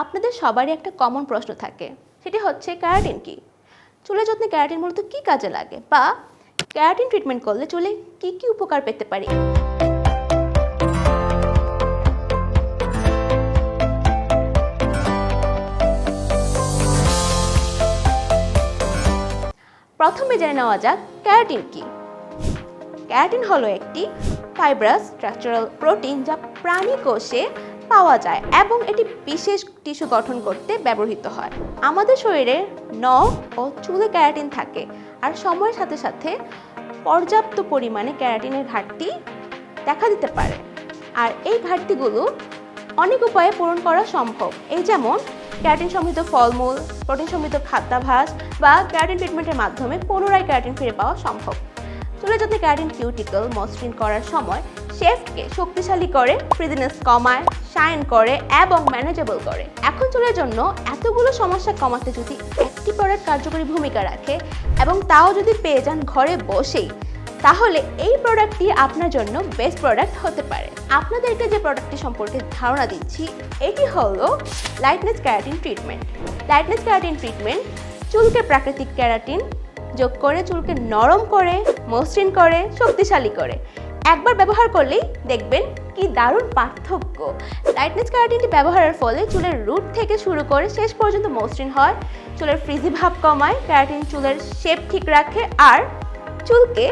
আপনাদের সবারই একটা কমন প্রশ্ন থাকে। সেটি হচ্ছে, ক্যারাটিন কি? চুলের যত্নে ক্যারাটিন মূলত কি কাজে লাগে? বা ক্যারাটিন ট্রিটমেন্ট করলে চুলে কি কি উপকার পেতে পারি? প্রথমে জেনে নেওয়া যাক, ক্যারাটিন কি? ক্যারাটিন হলো একটি ফাইব্রাস স্ট্রাকচারাল প্রোটিন যা প্রাণী কোষে পাওয়া যায় এবং এটি বিশেষ টিস্যু গঠন করতে ব্যবহৃত হয়। আমাদের শরীরে নখ ও চুলে ক্যারাটিন থাকে আর সময়ের সাথে সাথে পর্যাপ্ত পরিমাণে ক্যারাটিনের ঘাটতি দেখা দিতে পারে। আর এই ঘাটতিগুলো অনেক উপায়ে পূরণ করা সম্ভব। এই যেমন ক্যারাটিন সমৃদ্ধ ফলমূল, প্রোটিন সমৃদ্ধ খাদ্যাভাস বা ক্যারাটিন ট্রিটমেন্টের মাধ্যমে পুনরায় ক্যারাটিন ফিরে পাওয়া সম্ভব। যত্নে ক্যারাটিন কিউটিকল মসৃণ করার সময় শেফটকে শক্তিশালী করে ফ্রিজিনেস কমায় শাইন করে এবং ম্যানেজেবল করে। এখন চুলের জন্য এতগুলো সমস্যা কমাতে যদি একটি প্রোডাক্ট কার্যকরী ভূমিকা রাখে এবং তাও যদি পেয়ে যান ঘরে বসেই, তাহলে এই প্রোডাক্টটি আপনার জন্য বেস্ট প্রোডাক্ট হতে পারে। আপনাদেরকে যে প্রোডাক্টটি সম্পর্কে ধারণা দিচ্ছি, এটি হলো lightness keratin treatment lightness keratin treatment চুলকে প্রাকৃতিক ক্যারাটিন যোগ করে চুলকে নরম করে, মসৃণ করে, শক্তিশালী করে। একবার ব্যবহার করলেই দেখবেন কি দারুণ পার্থক্য। লাইটনেস ক্যারাটিনটি ব্যবহারের ফলে চুলের রুট থেকে শুরু করে শেষ পর্যন্ত মসৃণ হয়, চুলের ফ্রিজি ভাব কমায় ক্যারাটিন চুলের শেপ ঠিক রাখে আর চুলকে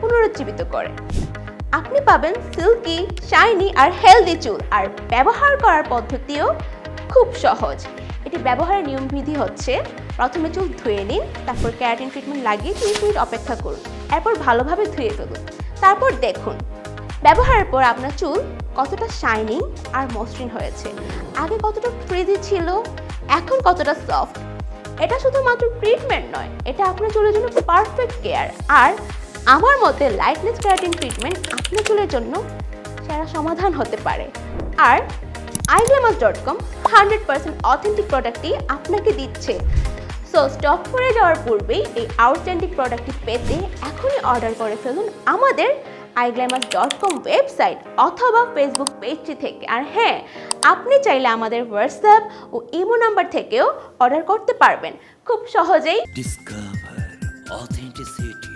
পুনরুজ্জীবিত করে। আপনি পাবেন সিল্কি শাইনি আর হেলদি চুল। আর ব্যবহার করার পদ্ধতিও খুব সহজ। এটি ব্যবহারের নিয়মবিধি হচ্ছে, প্রথমে চুল ধুয়ে নিন, তারপর ক্যারাটিন ট্রিটমেন্ট লাগিয়ে তিরিশ মিনিট অপেক্ষা করুন, এরপর ভালোভাবে ধুয়ে ফেলুন। তারপর দেখুন, ব্যবহারের পর আপনার চুল কতটা শাইনিং আর মসৃণ হয়েছে। আগে কতটা ফ্রিজি ছিল, এখন কতটা সফট এটা শুধুমাত্র ট্রিটমেন্ট নয়, এটা আপনার চুলের জন্য পারফেক্ট কেয়ার আর আমার মতে লাইটনেস ক্যারাটিন ট্রিটমেন্ট আপনার চুলের জন্য সেরা সমাধান হতে পারে। আর iglamous dot com hundred percent authentic প্রোডাক্টটি আপনাকে দিচ্ছে সো স্টক করে যাওয়ার পূর্বেই এই আউটস্ট্যান্ডিং প্রোডাক্টটি পেতে এখনই অর্ডার করে ফেলুন আমাদের আইগ্ল্যামাস ডট কম ওয়েবসাইট অথবা ফেসবুক পেজটি থেকে আর হ্যাঁ আপনি চাইলে আমাদের হোয়াটসঅ্যাপ ও ইমো নাম্বার থেকেও অর্ডার করতে পারবেন খুব সহজেই Discover authenticity.